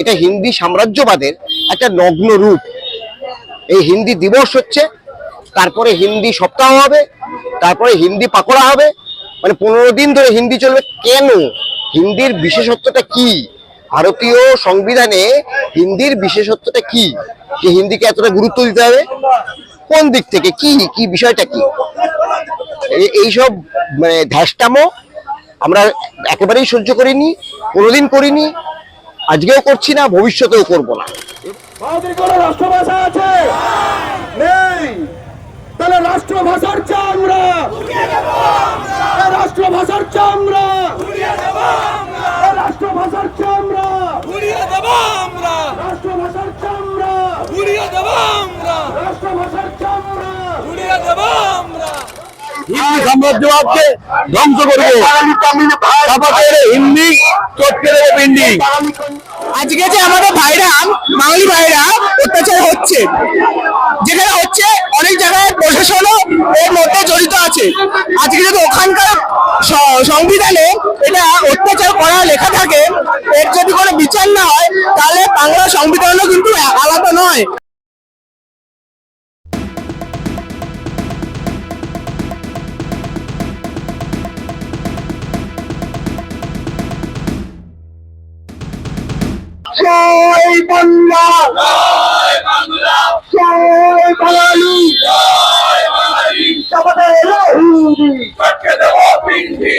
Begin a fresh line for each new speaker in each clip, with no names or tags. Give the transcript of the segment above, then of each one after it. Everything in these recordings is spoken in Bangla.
এটা হিন্দি সাম্রাজ্যবাদের একটা নগ্ন রূপ। এই হিন্দি দিবস হচ্ছে, তারপরে হিন্দি সপ্তাহ হবে, তারপরে হিন্দি পাকোড়া হবে। মানে পনেরো দিন ধরে হিন্দি চলবে। কেন? হিন্দির বিশেষত্বটা কি? ভারতীয় সংবিধানে হিন্দির বিশেষত্বটা কি? যে হিন্দিকে এতটা গুরুত্ব দিতে হবে? কোন দিক থেকে? কি? কি বিষয়টা কি? এইসব মানে ধ্যাসটামো আমরা একেবারেই সহ্য করিনি, কোনোদিন করিনি। আজকেও করছি না ভবিষ্যতেও করব না।
ভারতের কোন রাষ্ট্রভাষা আছে। নেই। তাহলে রাষ্ট্রভাষার চামড়া। এই রাষ্ট্রভাষার রাষ্ট্রভাষার চামড়া।
উড়িয়ে দেব আমরা
রাষ্ট্রভাষার চামড়া।
উড়িয়ে দেব আমরা।
রাষ্ট্রভাষার চামড়া।
উড়িয়ে দেব আমরা।
হিন্দি সাম্রাজ্যবাদকে ধ্বংস করব। হিন্দি চটকে দেবো পিন্ডি
আজকে যে আমাদের ভাইরা, বাঙালি ভাইরা অত্যাচার হচ্ছে, যেখানে হচ্ছে অনেক জায়গায় প্রশাসনও এর মধ্যে জড়িত আছে। আজকে যদি ওখানকার সংবিধানে এটা অত্যাচার করা লেখা থাকে, এর যদি কোনো বিচার না হয়, তাহলে বাংলা সংবিধানও কিন্তু আলাদা নয়।
জয় বাংলা। জয় বাঙালি। এলো হিন্দি। এলো হিন্দি।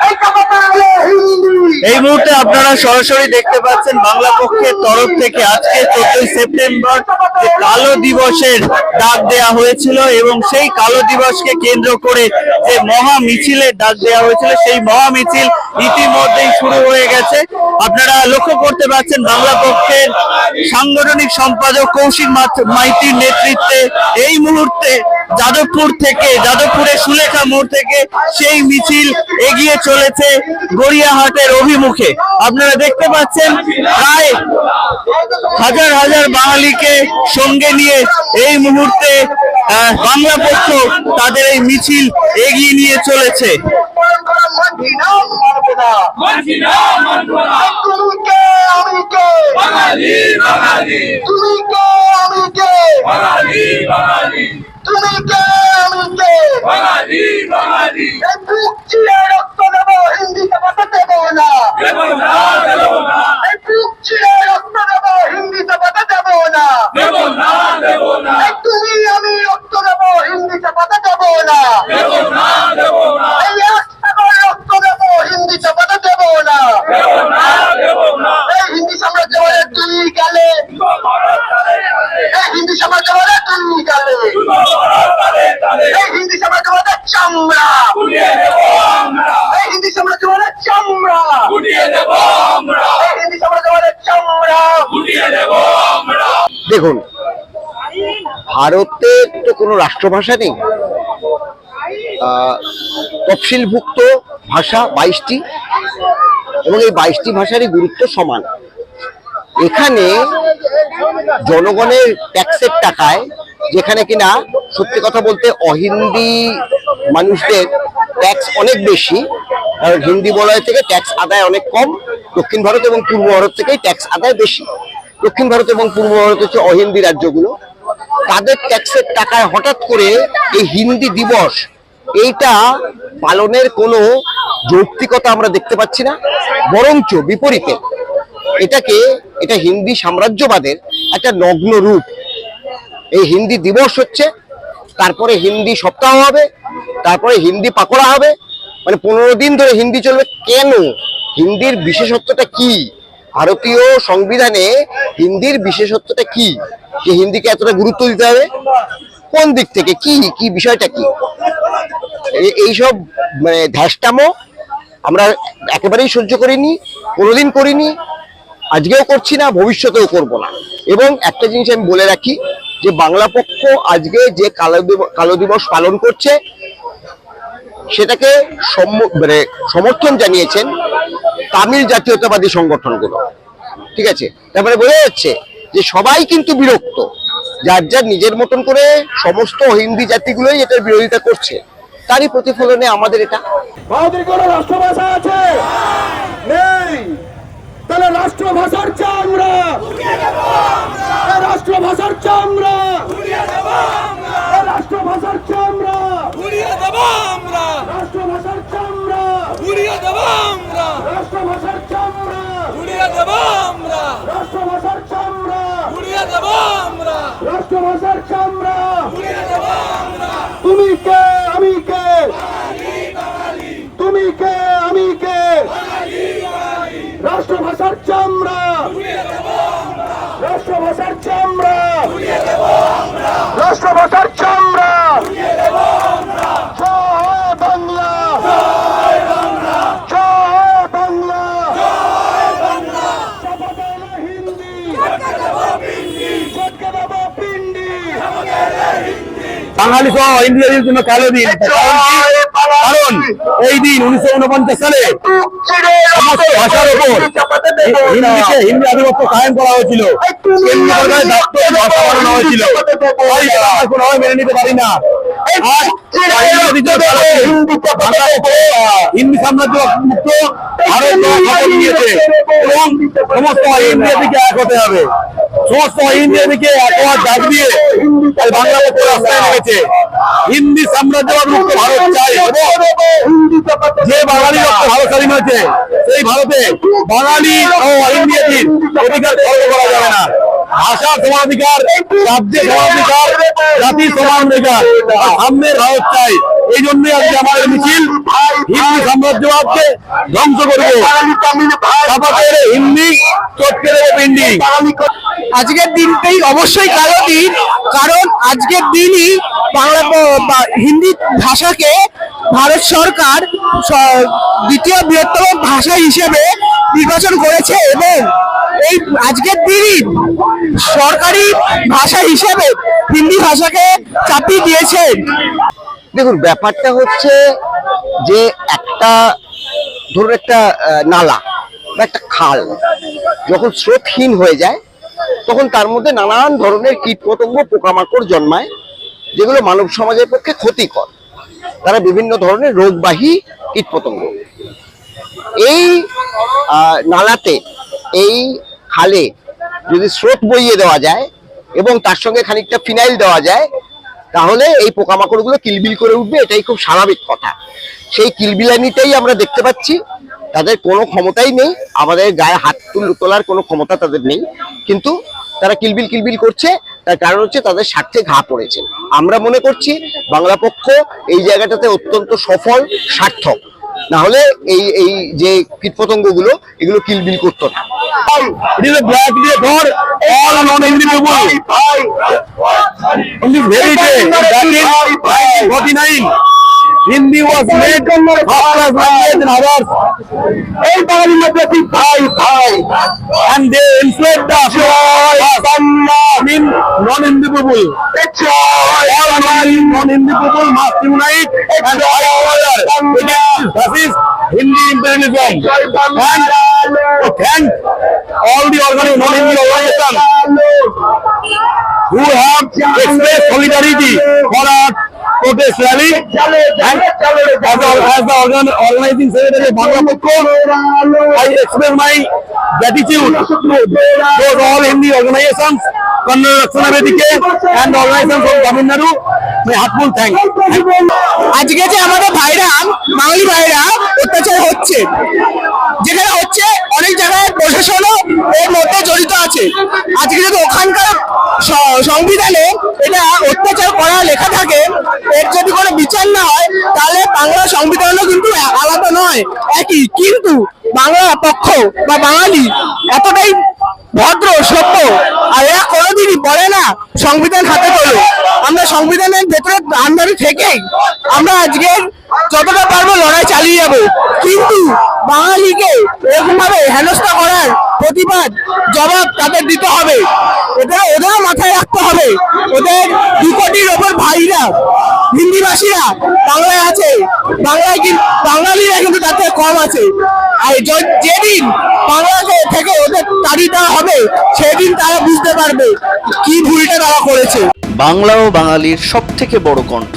এই তারপরে এলো হিন্দি।
এই মুহূর্তে আপনারা সরাসরি দেখতে পাচ্ছেন বাংলা পক্ষের তরফ থেকে আজকে চোদ্দই সেপ্টেম্বর কালো দিবসের ডাক দেয়া হয়েছিল এবং সেই কালো দিবসকে কেন্দ্র করে যে মহা মিছিলের ডাক দেয়া হয়েছিল, সেই মহা মিছিল ইতিমধ্যেই শুরু হয়ে গেছে। আপনারা লক্ষ্য করতে পারছেন বাংলা পক্ষের সাংগঠনিক সম্পাদক কৌশিক মাইতির নেতৃত্বে এই মুহূর্তে যাদবপুর থেকে, যাদবপুরের সুলেখা মোড় থেকে সেই মিছিল এগিয়ে চলেছে গড়িয়াহাটের অভিমুখে। আপনারা দেখতে পাচ্ছেন, প্রায় হাজার হাজার বাঙালিকে সঙ্গে নিয়ে এই মুহূর্তে বাংলা পক্ষ তাদের এই মিছিল এগিয়ে নিয়ে চলেছে।
তুমি কে আমি কে?
বাঙালি বাঙালি
তুমি কে আমি কে
বাঙালি বাঙালি
তুমি কে আমি কে
বাঙালি বাঙালি
এই বুক চিরে রক্ত দেবো হিন্দি চাপাতে দেবো না
দেব না দেব না
এই বুক চিরে রক্ত দেবো হিন্দি চাপাতে দেবো না
দেব না দেব না
এই তুমি আমি রক্ত দেবো হিন্দি চাপাতে দেবো না
দেব না দেব না
এই একসাথে রক্ত দেবো হিন্দি চাপাতে দেবো না
দেব না দেব না
এই হিন্দি সাম্রাজ্যবাদের তুই গেলে এই হিন্দি সাম্রাজ্যবাদের তুই গেলে
তালে তালে
এই হিন্দি সাম্রাজ্যবাদের চামড়া
উড়িয়ে দেব আমরা
এই হিন্দি সাম্রাজ্যবাদের চামড়া
উড়িয়ে দেব আমরা
এই হিন্দি সাম্রাজ্যবাদের চামড়া
উড়িয়ে দেব আমরা
দেখুন ভারতের তো কোনো রাষ্ট্রভাষা নেই। তফসিলভুক্ত ভাষা বাইশটি, এবং এই বাইশটি ভাষারই গুরুত্ব সমান। এখানে জনগণের ট্যাক্সের টাকায়, যেখানে কিনা সত্যি কথা বলতে অহিন্দি মানুষদের ট্যাক্স অনেক বেশি, কারণ হিন্দি বলয় থেকে ট্যাক্স আদায় অনেক কম, দক্ষিণ ভারত এবং পূর্ব ভারত থেকেই ট্যাক্স আদায় বেশি। দক্ষিণ ভারত এবং পূর্ব ভারত হচ্ছে অহিন্দি রাজ্যগুলো, তাদের ট্যাক্সের টাকায় হঠাৎ করে এই হিন্দি দিবস, এইটা পালনের কোনো যৌক্তিকতা আমরা দেখতে পাচ্ছি না, বরঞ্চ বিপরীতে। এটাকে, এটা হিন্দি সাম্রাজ্যবাদের একটা নগ্ন রূপ। এই হিন্দি দিবস হচ্ছে, তারপরে হিন্দি সপ্তাহ হবে, তারপরে হিন্দি পাকোড়া হবে মানে পনেরো দিন ধরে হিন্দি চলবে। কেন? হিন্দির বিশেষত্বটা কি? ভারতীয় সংবিধানে হিন্দির বিশেষত্বটা কি? যে হিন্দিকে এতটা গুরুত্ব দিতে হবে? কোন দিক থেকে? কি? কি বিষয়টা কি? এইসব মানে ধ্যাসটামো আমরা একেবারেই সহ্য করিনি, কোনোদিন করিনি, আজকেও করছি না, ভবিষ্যতেও করব না। এবং একটা জিনিস আমি বলে রাখি, যে বাংলা পক্ষ আজকে যে কালো কালো দিবস পালন করছে, সেটাকে মানে সমর্থন জানিয়েছেন তামিল জাতীয়তাবাদী সংগঠনগুলো। ঠিক আছে? তারপরে বোঝা যাচ্ছে যে সবাই কিন্তু বিরক্ত। যার যার নিজের মতন করে সমস্ত হিন্দি জাতিগুলোই এটার বিরোধিতা করছে। তারই প্রতিফলনে আমাদের এটা।
ভারতের কোন
রাষ্ট্রভাষার চামড়া। এই রাষ্ট্রভাষার চামড়া। এই রাষ্ট্রভাষার চামড়া
উড়িয়ে দেব আমরা
রাষ্ট্রভাষার চামড়া
উড়িয়ে দেব আমরা
রাষ্ট্রভাষার চামড়া
উড়িয়ে দেব আমরা।
রাষ্ট্রভাষার চামড়া।
উড়িয়ে দেব আমরা।
রাষ্ট্রভাষার চামড়া।
উড়িয়ে দেব আমরা।
তুমি কে? আমি কে? তুমি কে? আমি কে? রাষ্ট্রভাষার চামড়া। রাষ্ট্রভাষার চামড়া। রাষ্ট্রভাষার চামড়া জয় বাংলা জয় বাংলা শপথ হলো হিন্দি চটকে দেবো পিন্ডি
বাঙালি সহ ইন্ডিয়াদের জন্য কালো দিন। কারণ এই দিন উনিশশো উনপঞ্চাশ সালে সমস্ত ভাষার উপর হিন্দিকে হিন্দি আধিপত্য কায়েম করা হয়েছিল। কেন্দ্রীয় সরকারের দাপ্তরিক ভাষা বানানো হয়েছিল। মেনে নিতে পারি না। হিন্দি সাম্রাজ্য মুক্ত ভারত হিন্দি মুক্ত ভারত চাই যে বাঙালি ভারত স্বাধীন হয়েছে সেই ভারতে বাঙালি ও অধিকার করা যাবে না। ভাষার সমাধিকার রাজ্যের সমাধিকার জাতির সমাধিকার। সামনে ভারত চাই। এই জন্যই আজকে আমাদের মিছিল হিন্দি সাম্রাজ্যবাদকে ধ্বংস করব। হিন্দি চটকে দেবো পিন্ডি
আজকের দিনটাই অবশ্যই কালো দিন, কারণ আজকের দিনই বাংলা হিন্দি ভাষাকে ভারত সরকার দ্বিতীয় বৃহত্তম ভাষা হিসেবে নির্বাচন করেছে এবং এই আজকের দিনই সরকারি ভাষা হিসেবে হিন্দি ভাষাকে চাপিয়ে দিয়েছেন
দেখুন, ব্যাপারটা হচ্ছে যে একটা, ধরুন একটা নালা বা একটা খাল যখন স্রোতহীন হয়ে যায়, তখন তার মধ্যে নানান ধরনের কীটপতঙ্গ, পোকামাকড় জন্মায়, যেগুলো মানব সমাজের পক্ষে ক্ষতিকর। তারা বিভিন্ন ধরনের রোগবাহী কীটপতঙ্গ। এই নালাতে, এই খালে যদি স্রোত বইয়ে দেওয়া যায় এবং তার সঙ্গে খানিকটা ফিনাইল দেওয়া যায়, তাহলে এই পোকামাকড়গুলো কিলবিল করে উঠবে, এটাই খুব স্বাভাবিক কথা। সেই কিলবিলানিটাই আমরা দেখতে পাচ্ছি, তাদের কোনো ক্ষমতাই নেই, আমাদের গায়ে হাত তুল- তোলার কোনো ক্ষমতা তাদের নেই, কিন্তু তারা কিলবিল কিলবিল করছে, তার কারণ হচ্ছে তাদের স্বার্থে ঘা পড়েছে। আমরা মনে করছি বাংলা পক্ষ এই জায়গাটাতে অত্যন্ত সফল, সার্থক। না হলে এই এই যে কীটপতঙ্গগুলো, এগুলো কিলবিল করতো না।
It is a black day for all non-Hindi people. On this very day, back in 1949, Hindi was made after class and others. এই বাঙালি মধ্যে ভাই and they enslaved the mean non-Hindi people. All non-Hindi people must unite and together. That is Hindi imperialism. And to thank all the organi- non-Hindi organizations who have expressed solidarity for our protest rally and as, the organ, organizing secretary of Bangla I express my gratitude to all Hindi organizations, Kannada Rakshana Vedike and organizations from Tamil Nadu. My heartful
আজকে যে আমাদের ভাইরা বাঙালি ভাইরা অত্যাচার হচ্ছে, যেখানে হচ্ছে অনেক জায়গায় প্রশাসনও এর মধ্যে জড়িত আছে। আজকে যদি ওখানকার সংবিধানে এটা অত্যাচার করা লেখা থাকে, এর যদি কোনো বিচার না হয়, তাহলে বাংলা সংবিধানও কিন্তু আলাদা নয়, একই। কিন্তু বাংলা পক্ষ বা বাঙালি এতটাই ভদ্র, সভ্য। আর এরা কোনোদিনই বলে না, সংবিধান হাতে তোলো। আমরা সংবিধানের ভেতরে আন্দারে থেকেই আমরা আজকে যতটা পারব লড়াই চালিয়ে যাব। কিন্তু বাঙালিকে এরকমভাবে হেনস্থা করার প্রতিবাদ, জবাব তাদের দিতে হবে। ওদের, ওদেরও মাথায় রাখতে হবে। ওদের দু কোটির ওপর ভাইরা, হিন্দিভাষীরা বাংলায় আছে। বাংলায় কিন্তু বাঙালিরা কিন্তু তাতে কম আছে। আর যেদিন বাংলাকে থেকে ওদের তাড়ি দেওয়া হবে, সেদিন তারা বুঝতে পারবে কি ভুলটা তারা করেছে।
বাংলা ও বাঙালির সব থেকে বড় কণ্ঠ।